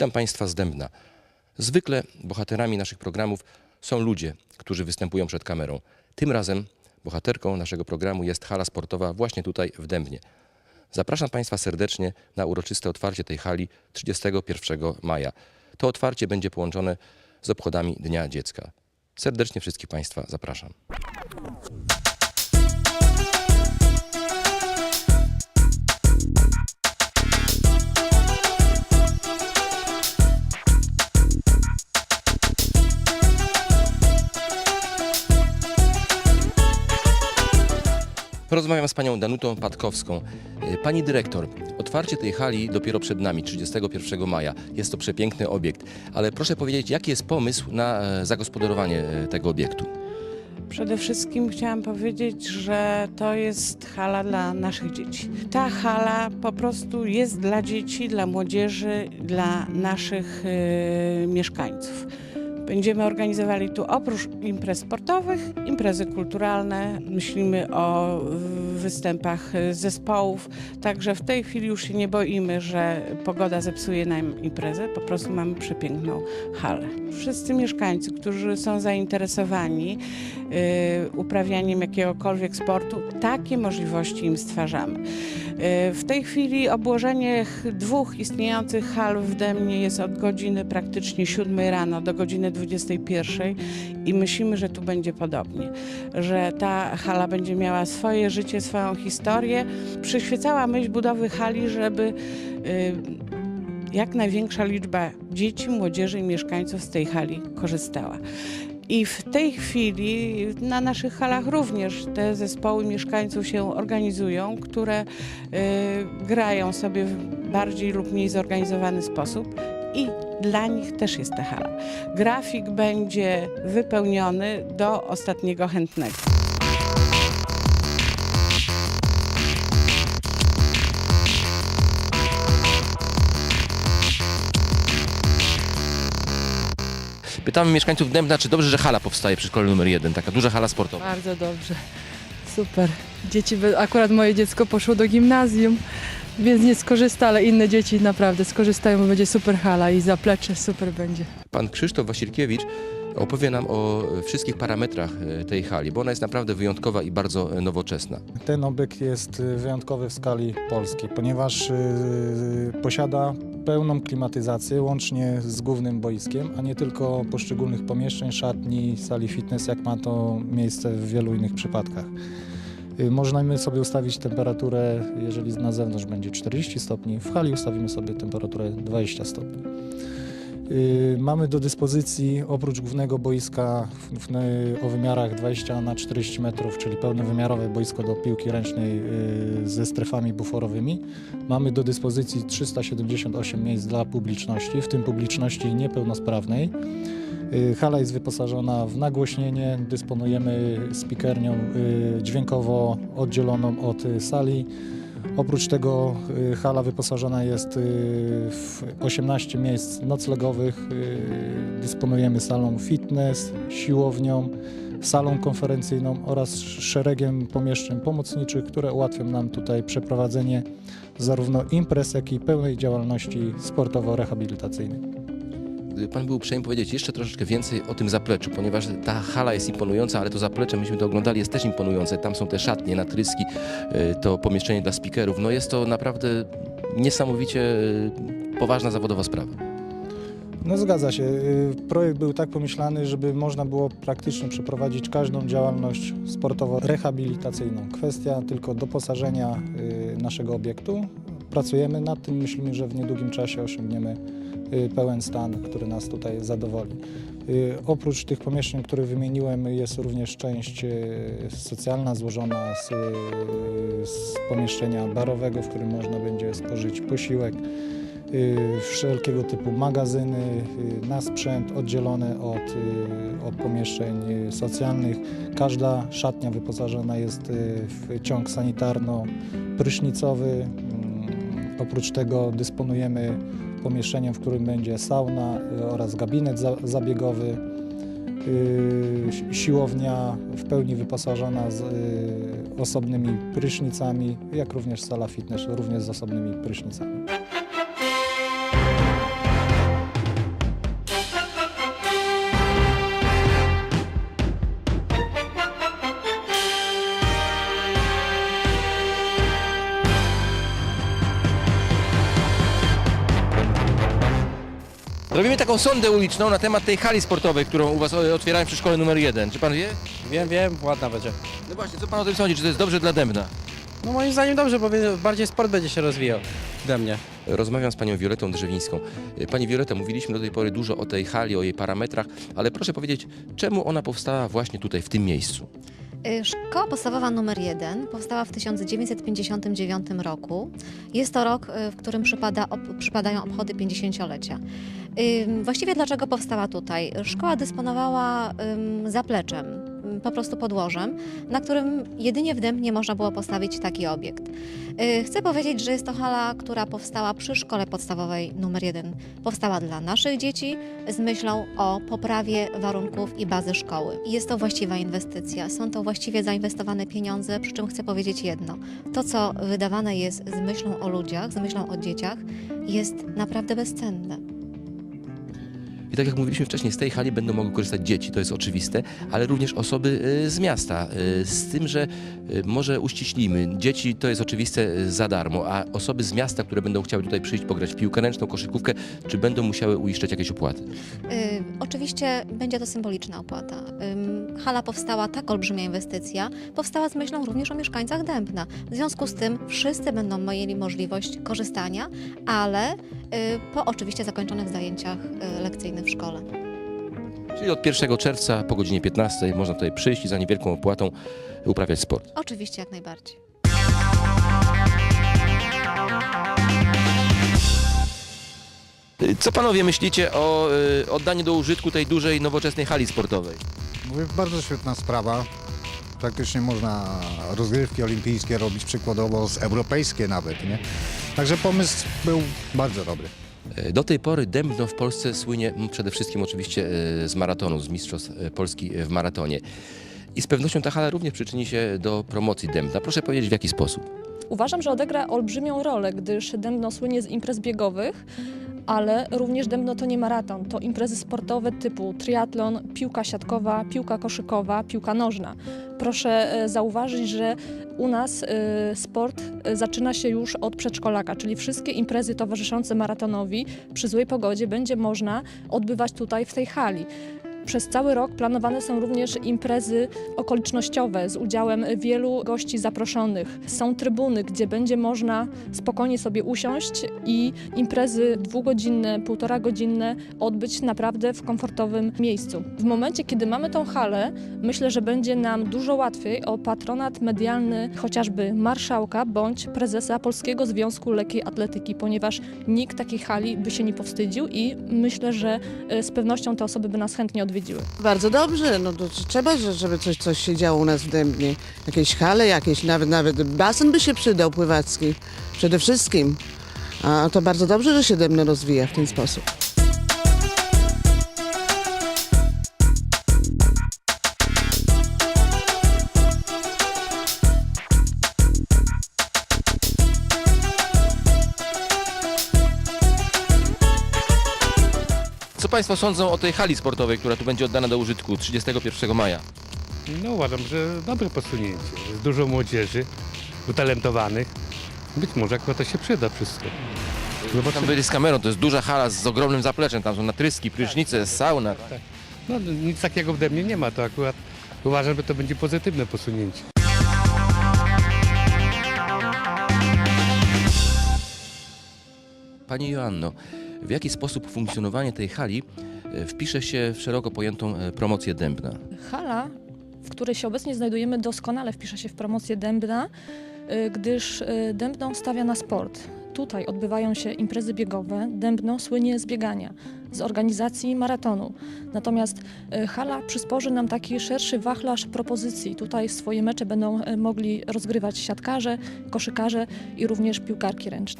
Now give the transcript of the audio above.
Witam Państwa z Dębna. Zwykle bohaterami naszych programów są ludzie, którzy występują przed kamerą. Tym razem bohaterką naszego programu jest hala sportowa właśnie tutaj w Dębnie. Zapraszam Państwa serdecznie na uroczyste otwarcie tej hali 31 maja. To otwarcie będzie połączone z obchodami Dnia Dziecka. Serdecznie wszystkich Państwa zapraszam. Porozmawiam z panią Danutą Patkowską. Y, Pani dyrektor, otwarcie tej hali dopiero przed nami, 31 maja. Jest to przepiękny obiekt, ale proszę powiedzieć, jaki jest pomysł na e, zagospodarowanie e, tego obiektu? Przede wszystkim chciałam powiedzieć, że to jest hala dla naszych dzieci. Ta hala po prostu jest dla dzieci, dla młodzieży, dla naszych y, mieszkańców. Będziemy organizowali tu oprócz imprez sportowych, imprezy kulturalne. Myślimy o występach zespołów. Także w tej chwili już się nie boimy, że pogoda zepsuje nam imprezę. Po prostu mamy przepiękną halę. Wszyscy mieszkańcy, którzy są zainteresowani y, uprawianiem jakiegokolwiek sportu, takie możliwości im stwarzamy. Y, W tej chwili obłożenie ch- dwóch istniejących hal w Demnie jest od godziny praktycznie 7 rano do godziny 21 i myślimy, że tu będzie podobnie, że ta hala będzie miała swoje życie, swoją historię. Przyświecała myśl budowy hali, żeby y, jak największa liczba dzieci, młodzieży i mieszkańców z tej hali korzystała. I w tej chwili na naszych halach również te zespoły mieszkańców się organizują, które y, grają sobie w bardziej lub mniej zorganizowany sposób i dla nich też jest ta hala. Grafik będzie wypełniony do ostatniego chętnego. Pytamy mieszkańców Dębna, czy dobrze, że hala powstaje przy szkole numer jeden, taka duża hala sportowa. Bardzo dobrze. Super. Dzieci, akurat moje dziecko poszło do gimnazjum, więc nie skorzysta, ale inne dzieci naprawdę skorzystają, bo będzie super hala i zaplecze super będzie. Pan Krzysztof Wasilkiewicz opowie nam o e, wszystkich parametrach e, tej hali, bo ona jest naprawdę wyjątkowa i bardzo e, nowoczesna. Ten obiekt jest y, wyjątkowy w skali polskiej, ponieważ y, posiada pełną klimatyzację łącznie z głównym boiskiem, a nie tylko poszczególnych pomieszczeń, szatni, sali fitness, jak ma to miejsce w wielu innych przypadkach. Y, Możemy sobie ustawić temperaturę, jeżeli na zewnątrz będzie 40 stopni, w hali ustawimy sobie temperaturę 20 stopni. Y, Mamy do dyspozycji oprócz głównego boiska w- o wymiarach 20 na 40 metrów, czyli pełnowymiarowe boisko do piłki ręcznej y, ze strefami buforowymi. Mamy do dyspozycji 378 miejsc dla publiczności, w tym publiczności niepełnosprawnej. Y, Hala jest wyposażona w nagłośnienie, dysponujemy spikernią y, dźwiękowo oddzieloną od y, sali. Oprócz tego y, hala wyposażona jest y, w 18 miejsc noclegowych. y, Dysponujemy salą fitness, siłownią, salą konferencyjną oraz szeregiem pomieszczeń pomocniczych, które ułatwią nam tutaj przeprowadzenie zarówno imprez, jak i pełnej działalności sportowo-rehabilitacyjnej. Gdyby Pan był uprzejmy powiedzieć jeszcze troszeczkę więcej o tym zapleczu, ponieważ ta hala jest imponująca, ale to zaplecze, myśmy to oglądali, jest też imponujące. Tam są te szatnie, natryski, y, to pomieszczenie dla speakerów. No jest to naprawdę niesamowicie y, poważna zawodowa sprawa. No zgadza się. Y, Projekt był tak pomyślany, żeby można było praktycznie przeprowadzić każdą działalność sportowo-rehabilitacyjną. Kwestia tylko doposażenia naszego obiektu. Pracujemy nad tym, myślimy, że w niedługim czasie osiągniemy pełen stan, który nas tutaj zadowoli. Y, Oprócz tych pomieszczeń, które wymieniłem, jest również część y, socjalna złożona z, y, z pomieszczenia barowego, w którym można będzie spożyć posiłek y, wszelkiego typu magazyny y, na sprzęt oddzielone od, y, od pomieszczeń y, socjalnych. Każda szatnia wyposażona jest y, w ciąg sanitarno-prysznicowy. Oprócz tego dysponujemy pomieszczeniem, w którym będzie sauna y, oraz gabinet za- zabiegowy. Y, si- Siłownia w pełni wyposażona z y, osobnymi prysznicami, jak również sala fitness również z osobnymi prysznicami. Robimy taką sondę uliczną na temat tej hali sportowej, którą u Was otwierałem przy szkole numer jeden. Czy Pan wie? Wiem, wiem, ładna będzie. No właśnie, co Pan o tym sądzi? Czy to jest dobrze dla Dębna? No moim zdaniem dobrze, bo bardziej sport będzie się rozwijał ode mnie. Rozmawiam z panią Violetą Drzewińską. Pani Violeta, mówiliśmy do tej pory dużo o tej hali, o jej parametrach, ale proszę powiedzieć, czemu ona powstała właśnie tutaj, w tym miejscu? Y, Szkoła podstawowa numer 1 powstała w 1959 roku. Jest to rok, y, w którym przypada, ob, przypadają obchody 50-lecia. Ym, Właściwie dlaczego powstała tutaj? Szkoła dysponowała zapleczem, po prostu podłożem, na którym jedynie w Dębnie można było postawić taki obiekt. Y, Chcę powiedzieć, że jest to hala, która powstała przy szkole podstawowej numer 1. Powstała dla naszych dzieci z myślą o poprawie warunków i bazy szkoły. Jest to właściwa inwestycja, są to właściwie zainwestowane pieniądze, przy czym chcę powiedzieć jedno. To, co wydawane jest z myślą o ludziach, z myślą o dzieciach, jest naprawdę bezcenne. Tak jak mówiliśmy wcześniej, z tej hali będą mogły korzystać dzieci, to jest oczywiste, ale również osoby y, z miasta. y, Z tym, że y, może uściślimy, dzieci to jest oczywiste y, za darmo, a osoby z miasta, które będą chciały tutaj przyjść, pograć w piłkę ręczną, koszykówkę, czy będą musiały uiszczać jakieś opłaty? Y, oczywiście będzie to symboliczna opłata. Ym, hala powstała, tak olbrzymia inwestycja, powstała z myślą również o mieszkańcach Dębna. W związku z tym wszyscy będą mieli możliwość korzystania, ale y, po oczywiście zakończonych zajęciach y, lekcyjnych w szkole. Czyli od 1 czerwca po godzinie 15 można tutaj przyjść i za niewielką opłatą uprawiać sport. Oczywiście jak najbardziej. Co panowie myślicie o y, oddaniu do użytku tej dużej, nowoczesnej hali sportowej? Mówię, bardzo świetna sprawa. Praktycznie można rozgrywki olimpijskie robić przykładowo z europejskie nawet, nie? Także pomysł był bardzo dobry. E, Do tej pory Dębno w Polsce słynie przede wszystkim oczywiście e, z maratonu, z Mistrzostw e, Polski w maratonie. I z pewnością ta hala również przyczyni się do promocji Dębna. Proszę powiedzieć w jaki sposób. Uważam, że odegra olbrzymią rolę, gdyż Dębno słynie z imprez biegowych, ale również Dębno to nie maraton, to imprezy sportowe typu triatlon, piłka siatkowa, piłka koszykowa, piłka nożna. Proszę e, zauważyć, że u nas e, sport e, zaczyna się już od przedszkolaka, czyli wszystkie imprezy towarzyszące maratonowi przy złej pogodzie będzie można odbywać tutaj w tej hali. Przez cały rok planowane są również imprezy okolicznościowe z udziałem wielu gości zaproszonych. Są trybuny, gdzie będzie można spokojnie sobie usiąść i imprezy dwugodzinne, półtora godzinne odbyć naprawdę w komfortowym miejscu. W momencie, kiedy mamy tą halę, myślę, że będzie nam dużo łatwiej o patronat medialny chociażby marszałka bądź prezesa Polskiego Związku Lekkiej Atletyki, ponieważ nikt takiej hali by się nie powstydził i myślę, że e, z pewnością te osoby by nas chętnie odwiedziły. Bardzo dobrze, no to trzeba, że- żeby coś, coś się działo u nas w Dębnie. Jakieś hale, jakieś nawet, nawet basen by się przydał pływacki. Przede wszystkim. A to bardzo dobrze, że się Dębno rozwija w ten sposób. Państwo sądzą o tej hali sportowej, która tu będzie oddana do użytku 31 maja? No uważam, że dobre posunięcie. Jest dużo młodzieży, utalentowanych. Być może akurat to się przyda wszystko. Tam Zobaczymy. byli z kamerą, to jest duża hala z ogromnym zapleczem, tam są natryski, prysznice, sauna. No nic takiego ode mnie nie ma, to akurat uważam, że to będzie pozytywne posunięcie. Pani Joanno, w jaki sposób funkcjonowanie tej hali e, wpisze się w szeroko pojętą e, promocję Dębna? Hala, w której się obecnie znajdujemy, doskonale wpisze się w promocję Dębna, y, gdyż Dębno stawia na sport. Tutaj odbywają się imprezy biegowe. Dębno słynie z biegania, z organizacji maratonu. Natomiast hala przysporzy nam taki szerszy wachlarz propozycji. Tutaj swoje mecze będą mogli rozgrywać siatkarze, koszykarze i również piłkarki ręczne.